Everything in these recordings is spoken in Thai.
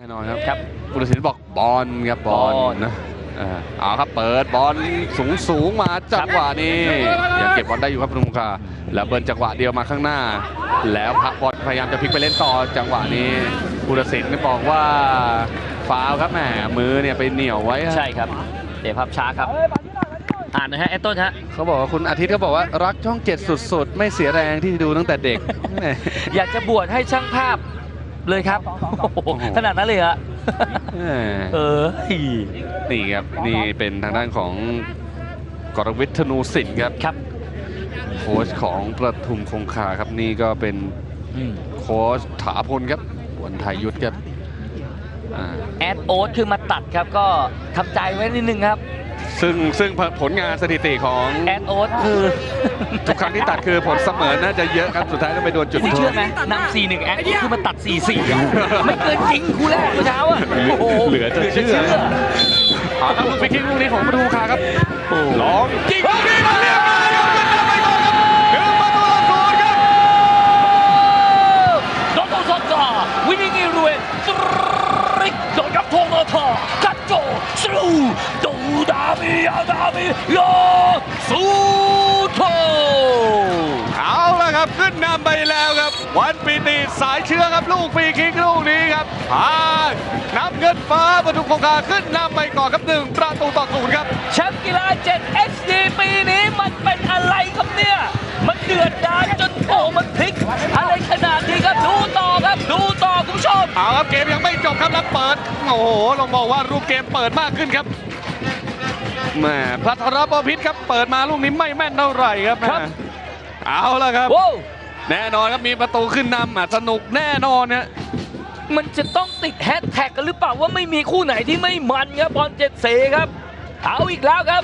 แน่นอนครับครับผู้ตัดสินบอกบอลครับบอลบอลนะเออเอาครับเปิดบอลสูงสูงมาจังหวะนี้ยังเก็บบอลได้อยู่ครับคุณลุงคาแล้วเบิร์นจังหวะเดียวมาข้างหน้า แล้วพักบอลพยายามจะพลิกไปเล่นต่อจังหวะนี้ผู้ตัดสินบอกว่าฟาวล์ครับแหมมือเนี่ยไปเหนียวไว้ฮะใช่ครับเดี๋ยวภาพช้าครับอ่านหนะฮะไอ้ต้นฮะเขาบอกว่าคุณอาทิตย์เขาบอกว่ารักช่องเจ็ดสุดๆ ไม่เสียแรงที่ดูตั้งแต่เด็กแหมอยากจะบวชให้ช่างภาพ เลยครับโอ้โหขนาดนั้นเลยฮะแหมเออนี่ครับนี่เป็นทางด้านของกรวิทย์ธนูสินครับครับ โค้ชของประทุมคงคาครับนี่ก็เป็นอืมโค้ชถาพลครับวันไทยยุทธครับอ่าแอดโอ๊ตคือมาตัดครับก็ทำใจไว้นิดนึงครับ ซึ่งซึ่งผลงานสถิติของ แอดโอ๊ตคือทุกครั้งที่ตัดคือผลเสมอน่าจะเยอะครับสุดท้ายก็ไปโดนจุดคุณโทเชื่อษ ไหมนำ4 1แอดโอ๊ตคือมาตัด4 4อะไม่เกินจริงคู่แรกเมื่อเช้าอะโอ้โหเหลือจะเชื่อ เอาครับลูกฟรีคิกลูกนี้ของประทุมคงคาครับโอ้ลองยิงลูกนี้มาเรียบร้อยครับขึ้นนำไปก่อนครับหนึ่งประตูต่อศูนย์ครับ โดนโดนซอนจ่าวินิงิรวยตริกโดนกับทงโอทอกัดโจ สู้ดูดามิยาดามิยาสูโทเอาละครับขึ้นนำไปแล้วครับ วันปีติสายเชื้อครับลูกฟรีคิกลูกนี้ครับพาน้ำเงินฟ้าประทุมคงคาขึ้นนำไปก่อนครับหนึ่งประตูต่อศูนย์ครับแชมป์กีฬา7 HD ปีนี้มันเป็นอะไรครับเนี่ยมันเดือดดาลจนโอ้มันพลิก อะไรขนาดนี้ครับดูต่อครับดูต่อคุณผู้ชมเอาครับเกมยังไม่ จบครับแล้วเปิดโอ้โหลองบอกว่ารูปเกมเปิดมากขึ้นครับแหมพลัทรบพิษครับ เปิดมาลูกนี้ไม่แม่นเท่าไหร่ครับแหมครับเอาละครับโว้วแน่นอนครับมีประตูขึ้นนำอะสนุกแน่นอนเนี่ยมันจะต้องติดแฮชแท็กกันหรือเปล่าว่าไม่มีคู่ไหนที่ไม่มันครับบอลเจ็ดเสครับ เอาอีกแล้วครับ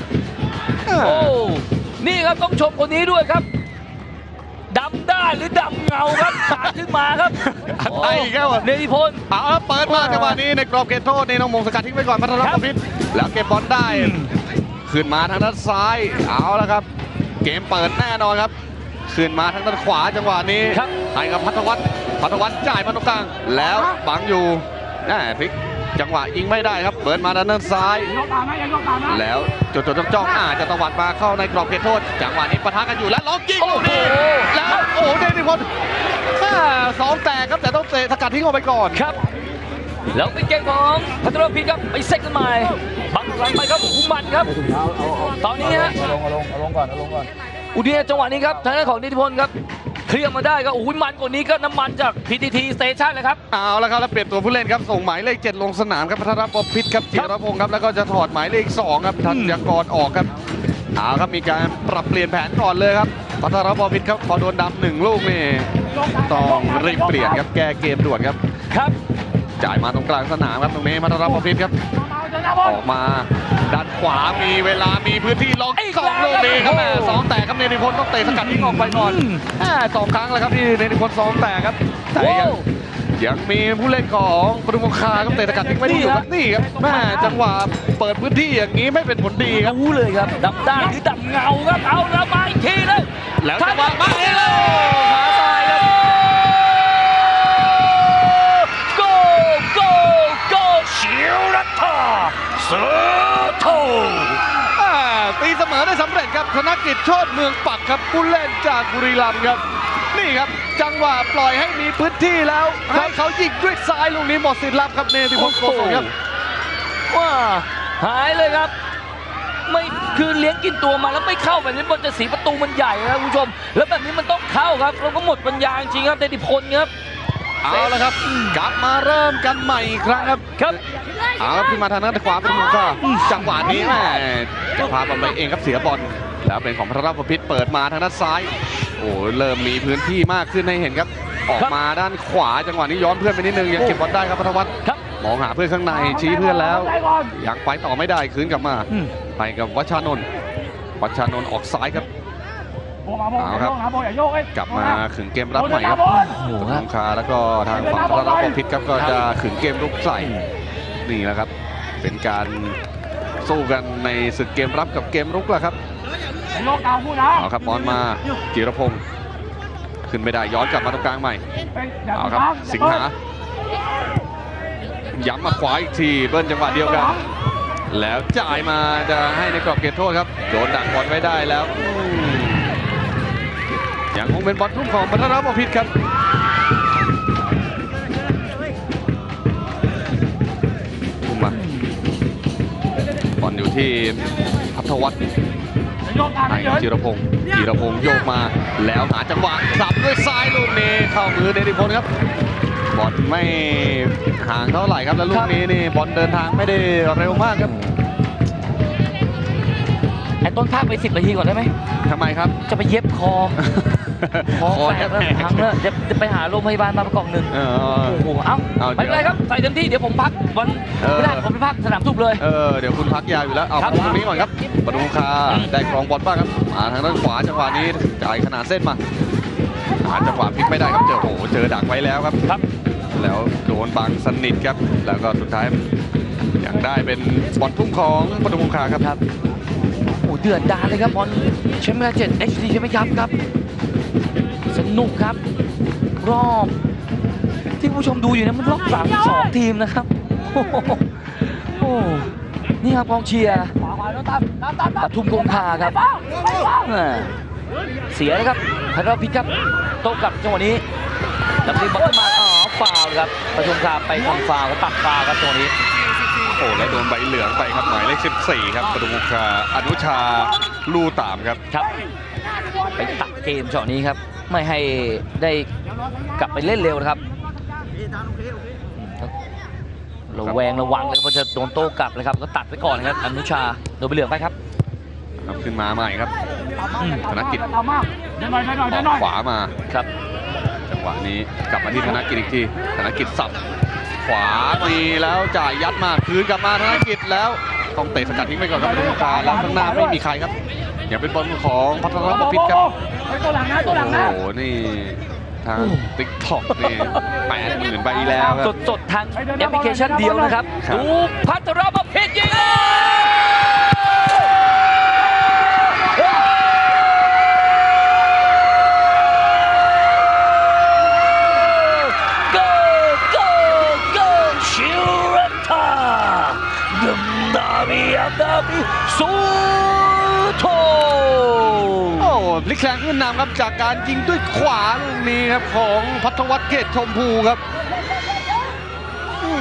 โอ้ นี่ครับต้องชมคนนี้ด้วยครับดำได้หรือดำเงาครับสาดขึ้นมาครับอะไรอีกแล้วอะเนติพล เอาละเปิดมาจังหวะนี้ในกรอบเขตโทษนี่น้องมงสกัดทิ้งไปก่อนพัทรครับบพิษแล้วเก็บบอลได้ ขึ้นมาทางด้านซ้าย เอาละครับ เกมเปิดแน่นอนครับ ขึ้นมาทางด้านขวาจังหวะนี้ครับ ให้กับพัทวัฒน์พัทวัฒน์จ่ายมาตรงกลาง แล้วบังอยู่แน่พลิก จังหวะยิงไม่ได้ครับเปิดมาทางด้านซ้าย แล้วจดจดจ้องจ้องๆอาจจะตวัดมาเข้าในกรอบเขตโทษ จังหวะนี้ปะทะกันอยู่แล้วล็อกยิงโอ้ลูกโหนี้แล้วโอ้โหเดนิพลอ่าสองแตกครับแต่ต้องเตะสกัดทิ้งออกไปก่อนครับ แล้วเป็นเกมของพัทรพิษครับไปเซ็ตกันใหม่บังหลังไปครับคุมมันครับ ตอนนี้ฮะเอาลงเอาลงเอาลงก่อนเอาลงก่อนอุดีจังหวะนี้ครับทางด้านของนิติพลครับ เคลียร์มาได้ครับโอ้ยมันกว่านี้ก็น้ำมันจาก PTT Station เลยครับ เอาละครับแล้วเปลี่ยนตัวผู้เล่นครับส่งหมายเลข 7 ลงสนามครับพัทรปพิษครับจิรพงศ์ครับแล้วก็จะถอดหมายเลข2ครับธัญกรออกครับเอาครับมีการปรับเปลี่ยนแผนก่อนเลยครับพัทรปพิษครับพอโดนดำหนึ่งลูกนี่ต้องรีบเปลี่ยนครับแก้เกมด่วนครับครับ จ่ายมาตรงกลางสนามครับตรงนี้พัทรปพิษครับ ออกมาด้านขวามีเวลามีพื้นที่ล็อกอีกสองลูกนี้ครับแล้วแม่สองแตกครับเนติพลต้องเตะสกัดทิ้งออกไปก่อนอืมแม่สองครั้งแล้วครับที่เนติพลสองแตกครับแต่ยังโอ้ยังมีผู้เล่นของปทุมคงคาครับเตะสกัดทิ้งไม่ได้อยู่ครับนี่ครับแม่จังหวะเปิดพื้นที่อย่างนี้ไม่เป็นผลดีครับรู้เลยครับดำด้านหรือดำเงาครับเอาแล้วมาอีกทีเลยแล้วจังหวะมาเองแล้วขาซ้ายครับ โกโกโกชิรัตตาเสือโทอ่าตีเสมอได้สำเร็จครับธนกิจโชติเมืองปักครับผู้เล่นจากบุรีรัมย์ครับ นี่ครับจังหวะปล่อยให้มีพื้นที่แล้ว ให้เขายิงด้วยซ้ายลูกนี้หมดสิทธิ์รับครับเนติพลโกศลครับว้าหายเลยครับ ไม่คือเลี้ยงกินตัวมาแล้วไม่เข้าแบบนี้บอลจะสีประตูมันใหญ่นะครับคุณผู้ชม แล้วแบบนี้มันต้องเข้าครับเราก็หมดปัญญาจริงๆครับเดติพลครับเอาละครับกลับมาเริ่มกันใหม่อีกครั้งครับครับ เอาครับขึ้นมาทางด้านขวาเป็นของก็จังหวะนี้แม่จะพาบอลไปเองครับเสียบอลแล้วเป็นของพระราชพิษเปิดมาทางด้านซ้าย โอ้เริ่มมีพื้นที่มากขึ้นให้เห็นครับ ออกมาด้านขวาจังหวะนี้ย้อนเพื่อนไปนิดนึงยังเก็บบอลได้ครับพัทวัฒน์ครับมองหาเพื่อนข้างในชี้เพื่อนแล้วยังไปต่อไม่ได้คืนกลับมาอืมไปกับวัชชานนท์วัชชานนท์ออกซ้ายครับเอาครับกลับมาขึงเกมรับใหม่ครับโอ้โหสครับงขลาแล้วก็ทางฝั่งพระราชพิษครับก็จะขึงเกมรุกใส่ นี่แหละครับ เป็นการสู้กันในศึกเกมรับกับเกมรุกแหละครับเอาครับบอลมาจิรพงศ์ขึ้นไม่ได้ย้อนกลับมาตรงกลางใหม่เอาครับสิงหาย้ำมาขวาอีกทีเบิ้ลจังหวะเดียวกัน แล้วจ่ายมาจะให้ในกรอบเขตโทษครับโดนดักบอลไว้ได้แล้วอืมยังคงเป็นบอลทุ่มของพัทรบพิษครับ อลอยู่ที่พัทวัฒน์ให้กับจิรพงศ์จิรพงศ์โยกมา แล้วหาจังหวะสับด้วยซ้ายลูกนี้เข้ามือเดนิพลครับบอลไม่ห่างเท่าไหร่ครับแล้วลูกนี้นี่บอลเดินทางไม่ได้เร็วมากครับไอ้ต้นภาคไปสิบนาทีก่อนได้ไหมทำไมครับ จะไปเย็บคอ คอแตกแล้วพังแล้วจะจะไปหาโรงพยาบาลมาประกอบหนึ่งเออโอ้โหเอ้าเอาไม่เป็นไรครับใส่เต็มที่เดี๋ยวผมพักวันเออไม่ได้ผมไปพักสนามทุบเลยเออเดี๋ยวคุณพักยาวอยู่แล้วเอาครับตรงนี้ก่อนครับปทุมคาอืมได้ครองบอลบ้างครับมาทางด้านขวาจังหวะนี้จ่ายขนาดเส้นมาหาจังหวะพลิกไม่ได้ครับเจอโอ้โหเจอดักไว้แล้วครับครับ แล้วโดนบังสนิทครับ แล้วก็สุดท้ายยังได้เป็นบอลทุ่มของปทุมคาครับครับโอ้เดือดดาลเลยครับบอลแชมป์เวลาเจ็ด HD ใช่ไหมครับครับ สนุกครับ รอบที่ผู้ชมดูอยู่นะมันรอบสามสองทีมนะครับโอ้โหโอ้นี่ครับกองเชียร์ปทุมคงคาครับแหม่เสียแล้วครับพัทรพิษครับโต้กลับจังหวะนี้แล้วมีบอลขึ้นมาอ๋อฟาวล์ครับปทุมคาไปทำฟาวล์ครับตัดฟาวล์ครับจังหวะนี้โอ้แล้วโดนใบเหลืองไปครับหมายเลข 14 ครับปทุมคาอนุชา ลู่ตามครับครับไปตัดเกมช็อตนี้ครับ ไม่ให้ได้กลับไปเล่นเร็วนะครับระแวงระวังเลยครับว่าจะโดนโต้กลับเลยครับก็ตัดไปก่อนนะครับอนุชาโดนไปเหลืองไปครับครับขึ้นมาใหม่ครับอืมธนกิจเดินหน่อยเดินหน่อยอเดิอนกหน่อยขวามาครับจังหวะนี้กลับมาที่ธนกิจอีกทีธนกิจสับขวาตีแล้วจ่ายยัดมาคืนกลับมาธนกิจแล้ว ต้องเตะสกัดทิ้งไปก่อนครับปทุมคาแล้วข้างหน้าไม่มีใครครับอย่าเป็นบอลของพัทรบพิษครับไอ้ตัวหลังนะตัโอ้วหลังนะโหนี่ทางติ๊กต็อกนี่แปดหมื่นไปแล้วคสรับดสดๆทางแอปพลิเคชันเดียวนะครับครับดูพัทรบพิษ ครับจากการยิงด้วยขวาลูกนี้ครับของพัทวัฒน์เกตชมพูครับ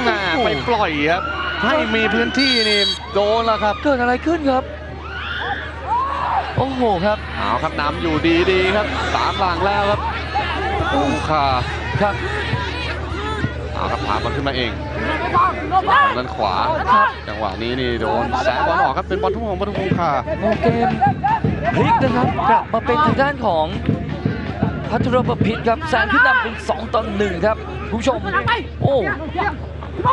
น่าไปปล่อยครับ ให้มีพื้นที่นี่โดนแล้วครับ เกิดอะไรขึ้นครับ โอ้โหครับเอาครับนำอยู่ดีๆครับสามหลังแล้วครับปูคาครับเอาครับพาบอลขึ้นมาเอง ทางด้านขวาครับจังหวะนี้นี่โดนแสงบอลออกครับเป็นบอลทุ่งของปทุมคงคาโมเกมพลิกนะครับกลับมาเป็นทางด้านของพัทรประพิษครับแซงขึ้นนำเป็น2ต่อ1ครับคุณผู้ชมโอ้เอ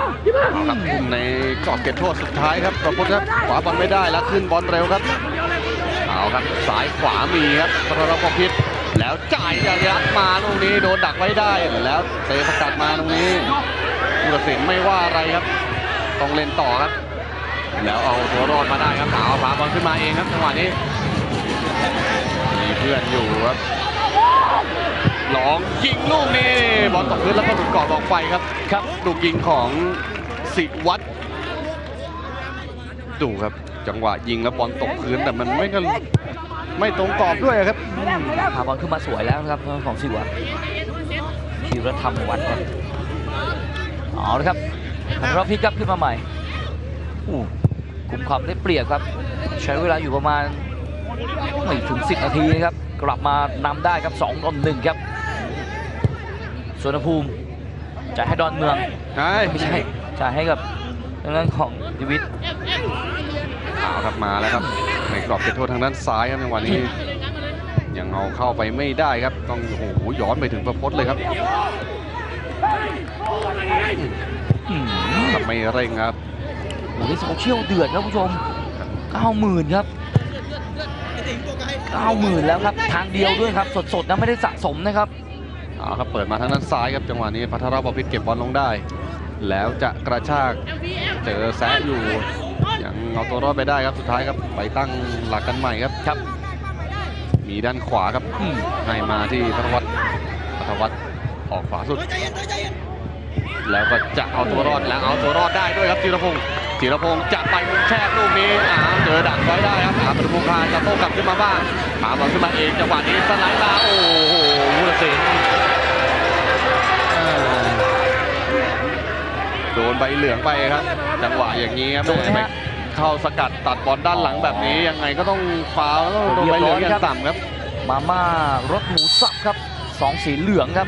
าครับในกรอบเก็บโทษสุดท้ายครับประพุทธครับขวาบอลไม่ได้แล้วขึ้นบอลเร็วครับเอาครับซ้ายขวามีครับพัทรประพิษแล้วจ่ายยัดมาลูกนี้โดนดักไว้ได้แล้วเตะสกัดมาตรงนี้ ผู้ตัดสินไม่ว่าอะไรครับ ต้องเล่นต่อครับ แล้วเอาตัวรอดมาได้ครับเอาพาบอลขึ้นมาเองครับจังหวะนี้มีเพื่อนอยู่ครับหลองยิงลูกนี้บอลตกพื้นแล้วก็หลุดกรอบออกไปครับครับลูกยิงของสิวัตรดูครับ จังหวะยิงแล้วบอลตกพื้นแต่มันไม่กันไม่ตรงกรอบด้วยครับพาบอลขึ้นมาสวยแล้วนะครับของสิวะธีรธรรมวัฒน์ครับ เอาละครับพัทรพิษครับขึ้นมาใหม่อู้กลุ่มความได้เปรียบครับ ใช้เวลาอยู่ประมาณไม่ถึง 10 นาทีนะครับ กลับมานำได้ครับ2ต่อ1ครับสวนภูมิจะให้ดอนเมืองใช่ไม่ใช่จ่ายให้กับทางด้านของดิวิทเอาครับมาแล้วครับในกรอบเขตโทษทางด้านซ้ายครับจังหวะนี้ยังเอาเข้าไปไม่ได้ครับ ต้องโอ้โหย้อนไปถึงประพจน์เลยครับอืม ทำไม่เร่งครับโอ้โหโซเชียลเดือดครับคุณผู้ชม90,000ครับ90,000แล้วครับ ทางเดียวด้วยครับ สดๆนะไม่ได้สะสมนะครับเอาครับเปิดมาทางด้านซ้ายครับจังหวะนี้พัทรบพิษเก็บบอลลงได้ แล้วจะกระชากเจอแซะอยู่ยังเอาตัวรอดไปได้ครับสุดท้ายครับไปตั้งหลักกันใหม่ครับครับ มีด้านขวาครับอืมให้มาที่พัทวัฒน์พัทวัฒน์ ออกขวาสุด แล้วก็จะเอาตัวรอดแล้วเอาตัวรอดได้ด้วยครับธีรพงศ์ธีรพงศ์จะไปมุมแคบลูกนี้อ้าวเจอดักไว้ได้ครับอาปฐมคงคาจะโต้กลับขึ้นมาบ้างหาบอลขึ้นมาเองจังหวะนี้สไลด์มาโอ้โหผู้ตัดสินอ่าโดนใบเหลืองไปครับ จังหวะอย่างนี้ครับโดนไหมฮะเข้าสกัดตัดบอลด้านหลังแบบนี้ยังไงก็ต้องฟาวล์ต้องโดนใบเหลืองอย่างต่ำครับ มาม่ารสหมูสับครับสองสีเหลืองครับ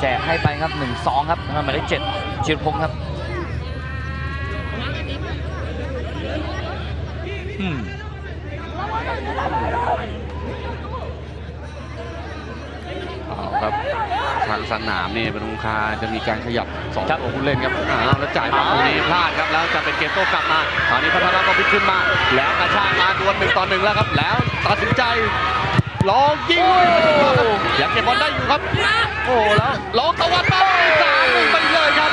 แจกให้ไปครับหนึ่งสองครับทำหมายเลขเจ็ดจิรพงศ์ครับอืมเอาครับทางสนามนี่เป็นองคาจะมีการขยับสองตัวผู้เล่นครับอ้าวแล้วจ่ายบอลตรงนี้พลาดครับแล้วจะเป็นเกมโต้กลับมาตอนนี้พัฒนาก็พลิกขึ้นมา แล้วกระชากมาดวลหนึ่งต่อหนึ่งแล้วครับ แล้วตัดสินใจ ลองยิงลูกนี้ไปก่อนครับยังเก็บบอลได้อยู่ครับ โอ้แล้วลองตะวันมาสามหนึ่งไปเลยครับ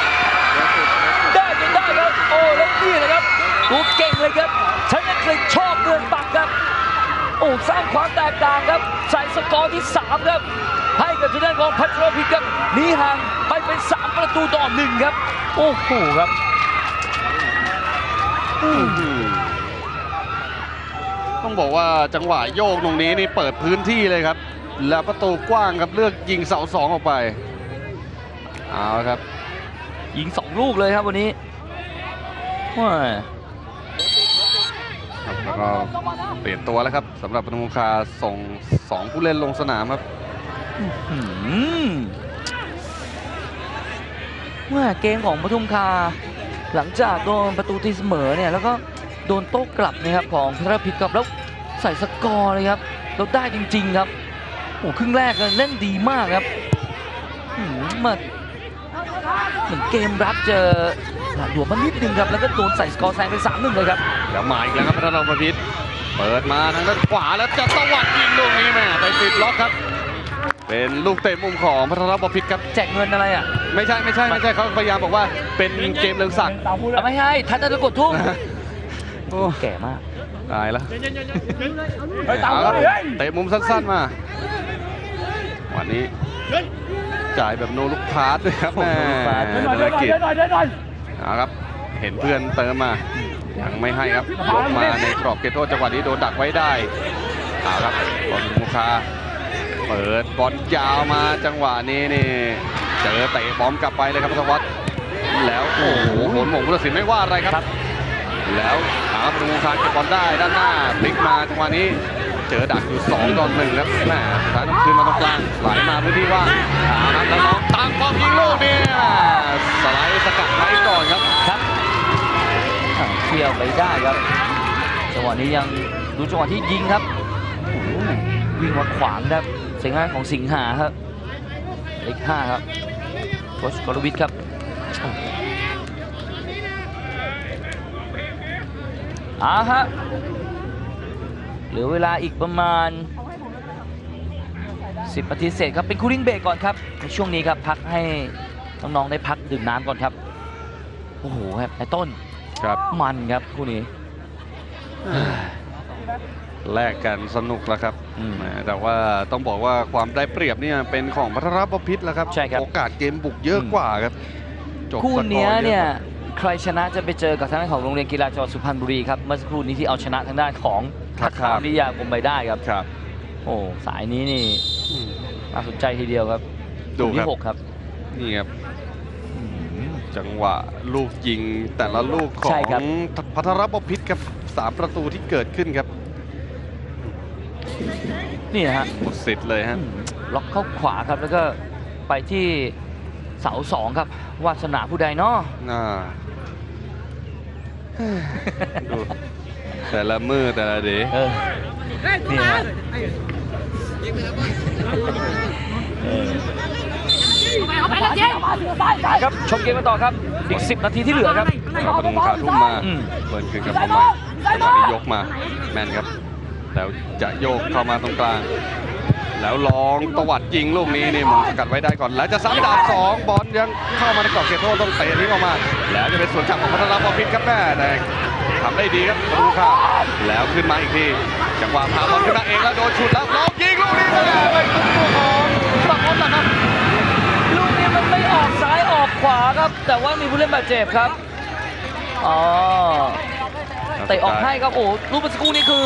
ได้จนได้ครับ โอ้แล้วนี่นะครับกูเก่งเลยครับฉันยังเคยชอบเดินปักครับ โอ้สร้างความแตกต่างครับ ใส่สกอร์ที่3ครับ ให้กับทางด้านของพัทรพิษครับหนีห่างไปเป็น3ประตูต่อหนึ่งครับ โอ้โหครับ ต้องบอกว่าจังหวะโยกตรงนี้นี่เปิดพื้นที่เลยครับ แล้วประตูกว้างครับเลือกยิงเสาสองออกไปเอาครับ ยิง2ลูกเลยครับวันนี้ว้าครับแล้วก็เปลี่ยนตัวแล้วครับสำหรับปทุมคาส่งสองผู้เล่นลงสนามครับอืมว่าเกมของปทุมคา หลังจากโดนประตูตีเสมอเนี่ย แล้วก็โดนโต้กลับนะครับของพัทรพิษครับแล้ว ใส่สกอร์เลยครับแล้วได้จริง ๆครับโอ้ครึ่งแรกเลยเล่นดีมากครับอืมมาเหมือนเกมรับเจอหลาดหลวมมานิดนึงครับแล้วก็โดนใส่สกอร์แซงไป3-1นึงเลยครับแล้วมาอีกแล้วครับพัฒนาประพิษเปิดมาทางด้านขวาแล้วจะตวัดยิงลูกนี้แม่ไปติดล็อกครับ เป็นลูกเตะมุมของพัฒนาประพิษครับแจกเงินอะไรอะ ไม่ใช่ไม่ใช่ไม่ใช่เขาพยายามบอกว่าเป็นเกมเรืองศักดิ์ตามพูดเลเอายไม่ให้ทัดตะกดทุ่ง โอ้ แก่มาก ตายแล้วไปตามเอาพูคดรับเลยเตะมุมสั้นๆมา วันนี้จ่ายแบบโนลูกพาสด้วยครับแม่เดินหน่อยธเดินนหน่อยกิจเดินหน่อยเดินหน่อย เอาครับ เห็นเพื่อนเติมมา ยังไม่ให้ครับยกมาในกรอบเขตโทษจังหวะนี้โดนดักไว้ได้เอาครับบอลมูคาเปิดบอลยาวมาจังหวะนี้นี่เจอเตะบอมกลับไปเลยครับพัทวัฒน์แล้วโอ้โหโหนหม่งผู้ตัดสินไม่ว่าอะไรครับ แล้วหาประตูคาเก็บบอลได้ด้านหน้าพลิกมาจังหวะนี้เจอดักอยู่2ต่อหนึ่งครับแม่สุดท้ายต้องคืนมาตรงกลางไหลมาพื้นที่ว่างเอาครับแล้วน้องตั้งบอลยิงลูกเนี้สไลด์สกัดไว้ก่อนครับครับเที่ยวไปได้ครับจังหวะนี้ยังดูจังหวะที่ยิงครับโอ้โหวิ่งมาขวางครับเสียงงานของสิงหาครับเลขห้าครับโค้ชกรวิทย์ครับ อ่าฮะเหลือเวลาอีกประมาณ 10นาทีเศษครับเป็นคูลิ่งเบรกก่อนครับในช่วงนี้ครับพักให้น้องๆได้พักดื่มน้ำก่อนครับโอ้โหครับในต้นครับมันครับคู่นี้แลกกันสนุกแล้วครับอืมแหมแต่ว่าต้องบอกว่าความได้เปรียบเนี่ยเป็นของพัทรบพิษแล้วครับใช่ครับ โอกาสเกมบุกเยอะกว่าครับจบคู่สกอร์เนี้ยอะเนี่ยกว่า ใครชนะจะไปเจอกับทางด้านของโรงเรียนกีฬาจังหวัดสุพรรณบุรีครับเมื่อสักครู่นี้ที่เอาชนะทางด้านของทักษะวิทยาคมไปได้ครับ ครับ โอ้สายนี้นี่อืมน่าสนใจทีเดียวครับดูกลุ่มครับ ที่หกครับ นี่ครับอืมจังหวะลูกยิงแต่ละลูกขอใช่ครับงพัทรบพิษครับสามประตูที่เกิดขึ้นครับนี่ฮะ หมดสิทธิ์เลยฮะอืมล็อกเข้าขวาครับแล้วก็ไปที่เสาสองครับวาสนาผู้ใดเนาะ อ่า ดูแต่ละมือแต่ละเดย์เออนี่ฮะเออครับชมเกมกันต่อครับ อีก 10 นาทีที่เหลือครับเราปฐมขาทุ่มมาอืมเปิดคืนกลับมาใหม่จังหวะนี้ยกมาแม่นครับ แล้วจะโยกเข้ามาตรงกลาง แล้วลองตวัดยิงลูกนี้นี่หมงสกัดไว้ได้ก่อน แล้วจะซ้ำดาบสองบอลยังเข้ามาในกรอบเขตโทษต้องเตะทิ้งออกมา แล้วจะเป็นสวนจับของพัทรบพิษครับแม่แต่ทำได้ดีครับประตูค่ะแล้วขึ้นมาอีกทีจังหวะพาบอลขึ้นมาเองแล้วโดนชุดแล้วลองยิงลูกนี้เลยเป็นประตูของสกอตนะครับลูกนี้มันไม่ออกซ้ายออกขวาาครับ แต่ว่ามีผู้เล่นบาดเจ็บครับอ๋อเตะออกให้ครับโอ้ลูกเมื่อสักครู่นี้คือ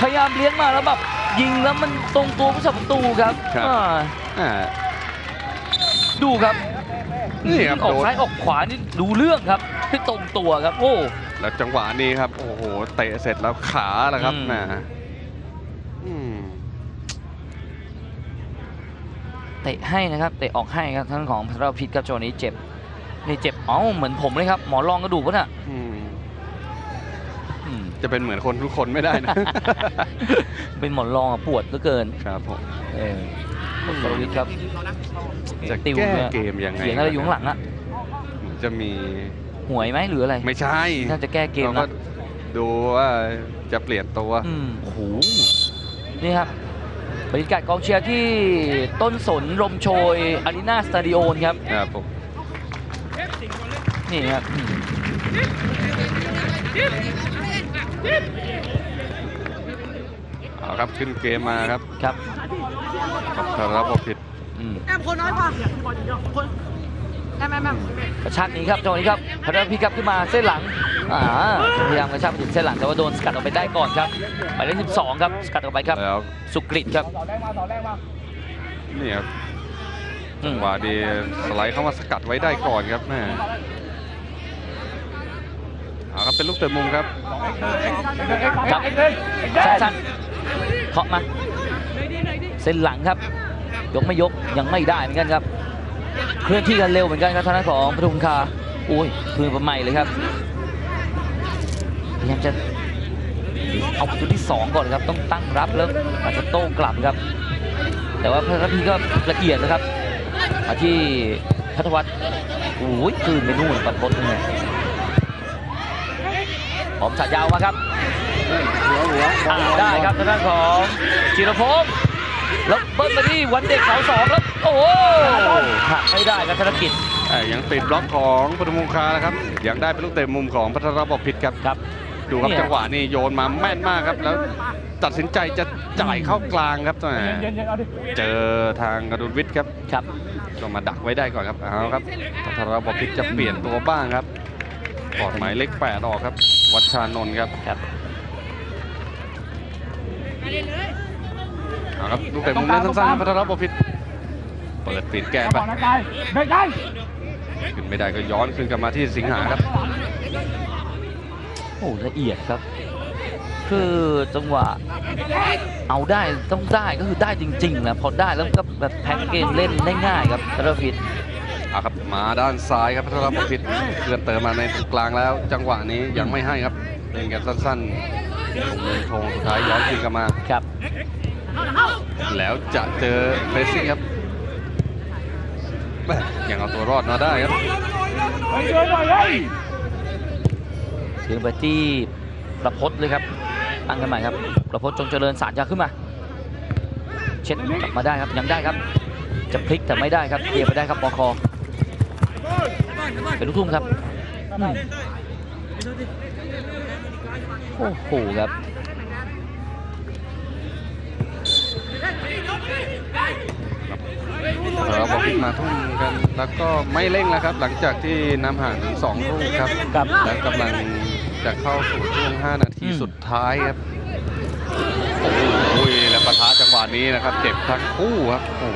พยายามเลี้ยงมาแล้วแบบ ยิงแล้วมันตรงตัวผู้สับประตูครับครับอ่าอ่าดูครับนี่ครับออกโดนซ้ายออกขวานี่ดูเรื่องครับที่ตรงตัวครับ โอ้แล้วจังหวะนี้ครับ โอ้โหเตะเสร็จแล้วขาแหละครับอืมแหมอืมเตะให้นะครับเตะออกให้ครับทั้งของพัทรพิษครับโจนี้เจ็บนี่เจ็บอ๋อเหมือนผมเลยครับ หมอรองกระดูกปะน่ะอืมอืม จะเป็นเหมือนคนทุกคนไม่ได้นะ เป็นหมอนรองอะปวดเหลือเกิน ครับผมเออพัทรพิษครับจะติวแก้เนี่ยเกมยังไงเสียงอะไรอยู่ข้างหลังอะจะมีหวยไหมหรืออะไร ไม่ใช่น่าจะแก้เกมเราก็นะดูว่าจะเปลี่ยนตัวอืมโอ้โหนี่ครับบรรยากาศกองเชียร์ที่ต้นสนรมโชยอารีนาสตาดิโอนครับครับผมนี่ครับอืม เอาครับขึ้นเกมมาครับครับกับระบบผิดอืมแอมคนน้อยป่ะคนแอมแอมแอมกระชากหนี้ครับจังหวะนี้ครับพัทรพิษครับขึ้นมาเส้นหลังอ่าพยายามกระชากไปถึงเส้นหลังแต่ว่าโดนสกัดออกไปได้ก่อนครับหมายเลข12ครับสกัดออกไปครับแล้วสุกริตครับต่อแรกมาต่อแรกมานี่ครับอืมจังหวะดีสไลด์เข้ามาสกัดไว้ได้ก่อนครับแม่เอา ครับเป็นลูกเตะมุมครับครับสั้นๆเคาะมา เส้นหลังครับ ยกไม่ยกยังไม่ได้เหมือนกันครับ เคลื่อนที่กันเร็วเหมือนกันครับทางด้านของปทุมคาอุ้ยคืนประใหม่เลยครับพยายามจะเอาประตูที่ 2 ก่อนครับต้องตั้งรับแล้วอาจจะโต้กลับครับ แต่ว่าพระพีก็ละเอียดนะครับมาที่พัทวัฒน์โอ้ยคืนไปนู่นประพดเนี่ย หอมฉาดยาวมาครับหัวหัวอ่าได้ครับทางด้านของจิรพงศ์แล้วเบิ้ลมาที่วันเด็กเสาสองแล้วโอ้โหหักไม่ได้ครับธนกิจแต่ยังติดบล็อกของปทุมคงคานะครับยังได้เป็นลูกเตะมุมของพัทรบพิษครับครับ ดูครับเนี่ยจังหวะนี้โยนมาแม่นมากครับ แล้วตัดสินใจจะจ่ายเข้ากลางครับแหมเย็นเย็นเอาดิเจอทางกระดุนวิทย์ครับครับก็มาดักไว้ได้ก่อนครับเอาครับพัทรบพิษจะเปลี่ยนตัวบ้างครับ ปลอดหมายเลขแปดออกครับ วัชชานนท์ครับครับเอาครับลูกเตะมุมเล่นสั้นๆครับพัทรบพิษเปิดปิดแก้บไปอกนะกายเบรกได้ขึ้นไม่ได้ก็ย้อนขึ้นกลับมาที่สิงหาครับ โอ้ละเอียดครับ คือจังหวะเอาได้ต้องได้ก็คือได้จริงๆนะพอได้แล้วก็แบบแพ็กเกมเล่นได้ง่ายครับธนพิษเอาครับมาด้านซ้ายครับพัทรบพิษเคลื่อนเติมมาในตรงกลางแล้ว จังหวะนี้ยังไม่ให้ครับเล่นกันสั้นๆตรงเงินทงสุดท้ายย้อนคืนกลับมาครับ แล้วจะเจอเพรสซิ่งครับแม่ยังเอาตัวรอดมาได้ครับเฮ้ยเดินหน่อยเฮ้ยถึงไปที่ประพจน์เลยครับตั้งกันใหม่ครับประพจน์จงเจริญสารยาขึ้นมา เช็ดกลับมาได้ครับยังได้ครับ จะพลิกแต่ไม่ได้ครับเกียร์ไปได้ครับปอคอ เป็นลูกทุ่งครับอืมโอ้โหครับเราบอกพิษมาทุ่มกันแล้วก็ไม่เร่งแล้วครับ หลังจากที่นำห่างถึง2ลูกครับครับและกำลังจะเข้าสู่ช่วง 5 นาทีอืมสุดท้ายครับโอ้ยแล้วปะทะจังหวะนี้นะครับ เจ็บทั้งคู่ครับโอ้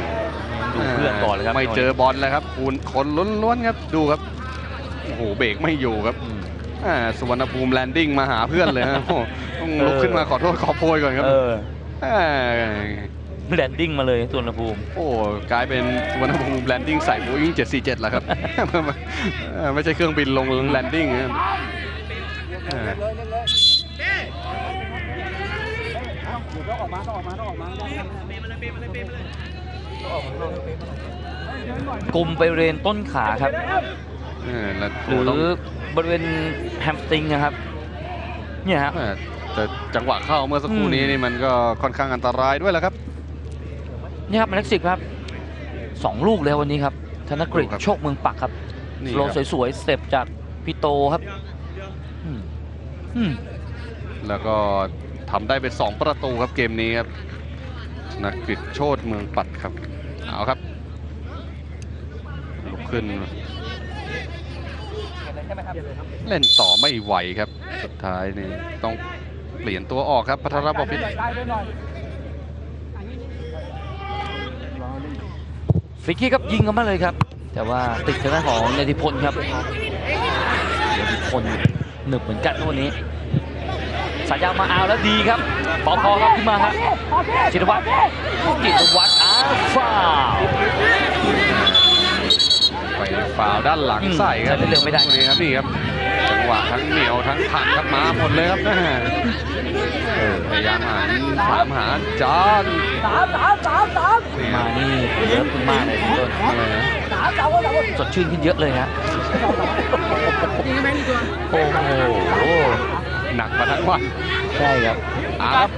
ดูเพื่อนก่อนเลยครับไม่เจอบอลแล้วครับคุณคนล้วนๆครับดูครับโอ้โหเบรกไม่อยู่ครับอืมอ่าสุวรรณภูมิแลนดิ้งมาหาเพื่อนเลยฮะโอ้โหต้องลุกขึ้นมาขอโทษขอโพยก่อนครับเอออ่าแลนดิ้งมาเลยตัวนภูมิ โอ้กลายเป็นสุวรรณภูมิแลนดิ้งใส่โบอิง747แล้วครับเออไม่ใช่เครื่องบินลงแลนดิ้งนะครับ อ่าเลยเลยเลยต้องออกมาต้องออกมาต้องออกมากลมไปเรนต้นขาครับเออแล้วหรือต้องบริเวณแฮมสตริงนะครับ เนี่ยฮะอ่าแต่จังหวะเข้าเมื่อสักครู่อืมนี้นี่มันก็ค่อนข้างอันตรายด้วยแหละครับนี่ครับหมายเลขสิบครับสองลูกเลยวันนี้ครับ ธนกฤษลูกครับ โชคเมืองปักครับ นี่โลครับสวยๆสเต็ปจากพี่โตครับอืมอืมแล้วก็ทำได้เป็น2ประตูครับเกมนี้ครับนักกฤษโชตเมืองปัดครับ เอาครับลุกขึ้น เล่นต่อไม่ไหวครับ สุดท้ายนี่ต้องเปลี่ยนตัวออกครับพัทรบพิตรฟริกกี้ครับยิงกันมาเลยครับ แต่ว่าติดทางด้านของเนติพลครับเนติพลหนึบเหมือนกันนะวันนี้สัญญาณมาเอาแล้วดีครับปอพอครับขึ้นมาครับจิตวัฒน์จิตวัฒน์ ฟาวไปฟาวล์ด้านหลังใส่ครับใช้เร็วไม่ได้นี่ครับนี่ครับจังหวะทั้งเหนียวทั้งทันครับมาหมดเลยครับแม่เออพยายามหันถามหาจานนี่คมารับนี่เยอะขึ้นมากเลยคุณต้นเออสดชื่นขึ้นเยอะเลยฮะโอ้โหหนักมาทั้งวันใช่ครับอะครับ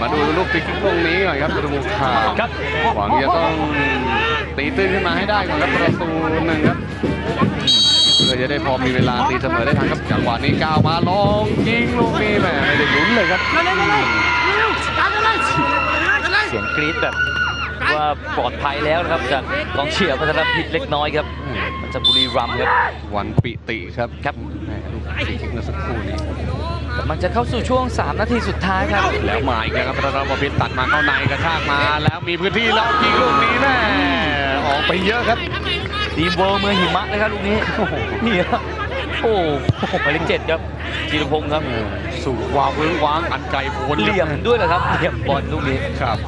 มาดูลูกฟรีคิกตรงนี้หน่อยครับประตูขาครับหวังจะต้องตีตื้นขึ้นมาให้ได้ก่อนครับประตูหนึ่งครับเพื่อจะได้พอมีเวลาตีเสมอได้ทันครับจังหวะนี้ก้าวมาลองยิงลูกนี้แหมไม่ได้ลุ้นเลยครับเสียงกรี๊ดแบบว่าปลอดภัยแล้วนะครับจากกองเชียร์พัฒนพิษเล็กน้อยครับมันจะบุรีรัมย์ครับวันปิติครับครับแหมลูกฟรีคิกเมื่อสักครู่นี้ กำลังจะเข้าสู่ช่วง 3 นาทีสุดท้ายครับ แล้วมาอีกแล้วครับประตูบพิษตัดมาเข้าในกระชากมา แล้วมีพื้นที่แล้วยิงลูกนี้แม่ออกไปเยอะครับดีมเวอร์เมืองหิมะนะครับลูกนี้โอ้โหนี่ครับโอ้โหหมายเลขเจ็ดครับจีรพงศ์ครับสู่วางพื้นวางอันไกลโพ้นเหลี่ยมด้วยเหรอครับเหลี่ยมบอลลูกนี้ครับ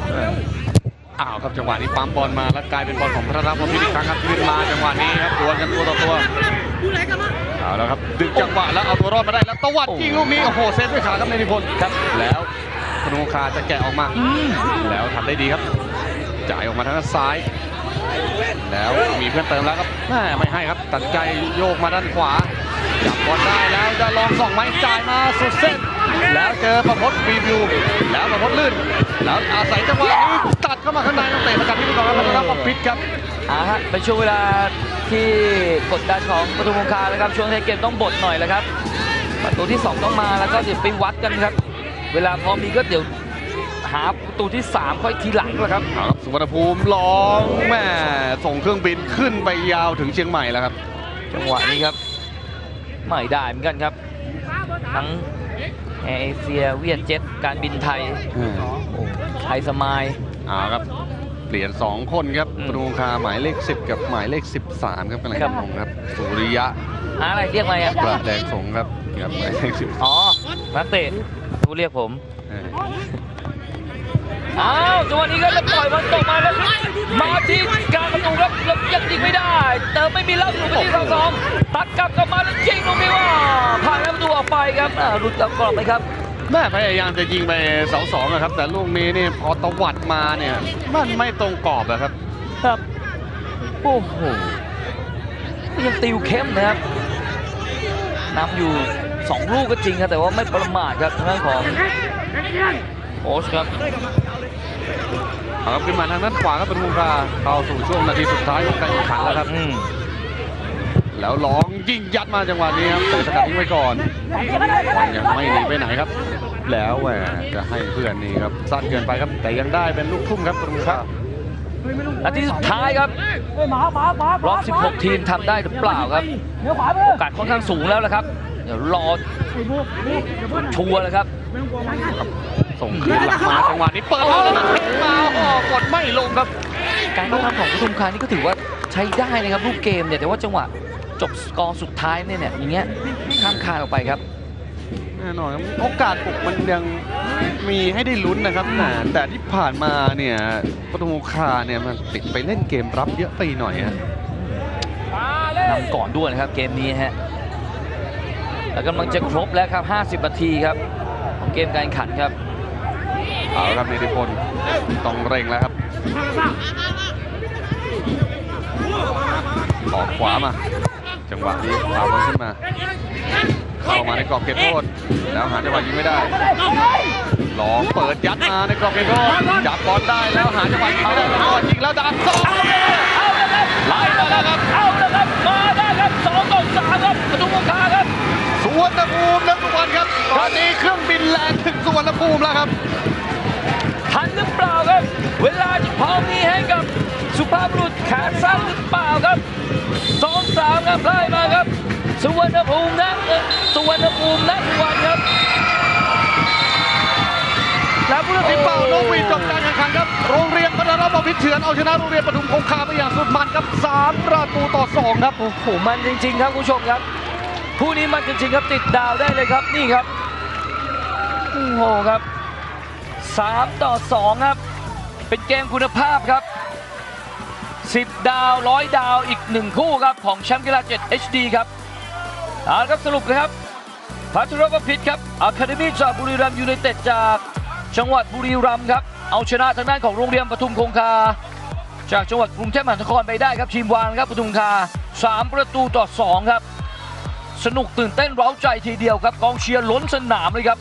อ้าวครับจังหวะนี้ปั๊มบอลมาแล้วกลายเป็นบอลของพระรามพิษอีกครั้งครับขึ้นมาจังหวะนี้ครับดวลกันตัวต่อตัวเอาแล้วครับดึงจังหวะแล้วเอาตัวรอดมาได้แล้วตวัดยิงลูกนี้โอ้โหเซฟด้วยขาครับในนิพนธ์ครับแล้วพนุคาจะแกะออกมาอืมแล้วทำได้ดีครับ จ่ายออกมาทางด้านซ้าย แล้วมีเพื่อนเติมแล้วครับแม่ไม่ให้ครับตัดใจโยกมาด้านขวาจับบอลได้แล้วจะลองส่องไม้จ่ายมาสุดเส้น แล้วเจอประพจน์รีวิว แล้วประพจน์ลื่น แล้วอาศัยจังหวะนี้ตัดเข้ามาข้างในต้องเตะสกัดที่ไปก่อนครับพัฒนาพิษครับอ่าฮะเป็นช่วงเวลาที่กดดันของปทุมคงคานะครับช่วงท้ายเกมต้องบดหน่อยแล้วครับ ประตูที่ 2 ต้องมาแล้วก็เดี๋ยวไปวัดกันครับ เวลาพอมีก็เดี๋ยวหาประตูที่ 3 ค่อยทีหลังแล้วครับเอาครับสุวรรณภูมิลองแม่ส่งเครื่องบินขึ้นไปยาวถึงเชียงใหม่แล้วครับ จังหวะนี้ครับ ไม่ได้เหมือนกันครับ ทั้ง แอร์เอเชียเวียดเจ็ตการบินไทยโอ้ไทยสมาย เอาครับเปลี่ยน 2 คนครับอืมปรุงคาหมายเลข 10 กับหมายเลข 13 ครับกำลังครัจะบลงครับ สุริยะหาอะไรเรียกอะไรอะกระแดงสงครับกับหมายเลขอ๋อนักเตะผู้เรียกผม10เออ อ้าวจังหวะนี้ก็จะปล่อยบอลตกมาแล้วมาที่กลางประตูครับแล้วยังยิงไม่ได้ เติมไม่มีแล้วหลุดไปที่สองสองตัดกลับกลับมาแล้วยิงลงไปว่าผ่านแล้วประตูออกไปครับอ่าหลุดกลับกรอบไปครับแม่พยายามจะยิงไปเสาสองอะครับ แต่ลูกนี้นี่พอตวัดมาเนี่ย มันไม่ตรงกรอบอะครับ ครับโอ้โหยังติวเข้มนะครับนำอยู่2ลูกก็จริงครับแต่ว่าไม่ประมาทครับทางด้านของโค้ชครับเอา ครับขึ้นมาทางด้านขวาครับปรุงคาเข้าสู่ช่วงนาทีสุดท้ายของการแข่งขันแล้วครับอืมแล้วลองยิงยัดมาจังหวะนี้ครับเตะสกัดทิ้งไว้ก่อนมันยังไม่หนีไปไหนครับ แล้วแหมจะให้เพื่อนนี่ครับสั้นเกินไปครับ แต่ยังได้เป็นลูกทุ่มครับปรุงคานาทีสุดท้ายครับรอบ 16 ทีมทำได้หรือเปล่าครับ โอกาสค่อนข้างสูงแล้วนะครับ เดี๋ยวรอ ชัวร์เลยครับ ส่งคืนหลังมาจังหวะนี้เปิดแล้วนะมาออกกดไม่ลงครับ การเข้าทำของปทุมคานี่ก็ถือว่าใช้ได้นะครับลูกเกมเนี่ยแต่ว่าจังหวะจบสกอร์สุดท้ายเนี่ยเนี่ยอย่างเงี้ยข้ามคานออกไปครับแน่นอนครับโอกาสบุกมันยังมีให้ได้ลุ้นนะครับแต่แต่ที่ผ่านมาเนี่ยปทุมคาเนี่ยมันติดไปเล่นเกมรับเยอะไปหน่อยฮะนำก่อนด้วยนะครับเกมนี้ฮะ แล้วกำลังจะครบแล้วครับ 50 นาทีครับของเกมการแข่งขันครับ เอาละครับนิติพลต้องเร่งแล้วครับออกขวามา จังหวะนี้ขวาบอลขึ้นมา เข้ามาในกรอบเขตโทษแล้วหาจังหวะยิงไม่ได้ลองเปิดยัดมาในกรอบเขตโทษจับบอลได้แล้วหาจังหวะยิงไม่ได้แล้วก็ยิงแล้วดันสองเอาแล้วครับไล่มาแล้วครับเอาแล้วครับ มาได้ครับ2ต่อ3ครับปทุมคงคาครับสุ วรรณภูมินักบอลครับ ตอนนี้เครื่องบินแลนด์ถึงสุวรรณภูมิแล้วครับ ทันหรือเปล่าครับ เวลาจะพอมีให้กับสุภาพบุรุษแขนสั้นหรือเปล่าครับ2 3ครับไล่มาครับ สุวรรณภูมินะเอ่อสุวรรณภูมินะทุกวันครับและผู้ตัดสินเป่านกหวีดจบการแข่งขันครับ โรงเรียนพัฒนาบพิตรเฉือนเอาชนะโรงเรียนปทุมคงคาไปอย่างสุดมันครับ 3 ประตูต่อ 2 ครับ โอ้โห มันจริง ๆ ครับคุณผู้ชมครับ คู่นี้มันจริงๆครับติดดาวได้เลยครับนี่ครับโอ้โหครับ 3 ต่อ 2 ครับ เป็นเกมคุณภาพครับ 10 ดาวร้อยดาวอีกหนึ่งคู่ครับ ของแชมป์กีฬา7 HD ครับเอาละครับสรุปนะครับพัทรบพิษครับอะคาเดมี่จากบุรีรัมย์ยูไนเต็ดจากจังหวัดบุรีรัมย์ครับ เอาชนะทางด้านของโรงเรียนปทุมคงคา จากจังหวัดกรุงเทพมหานครไปได้ครับทีมวางครับปทุมคา 3 ประตูต่อ 2 ครับ สนุกตื่นเต้นเร้าใจทีเดียวครับกองเชียร์ล้นสนามเลยครับ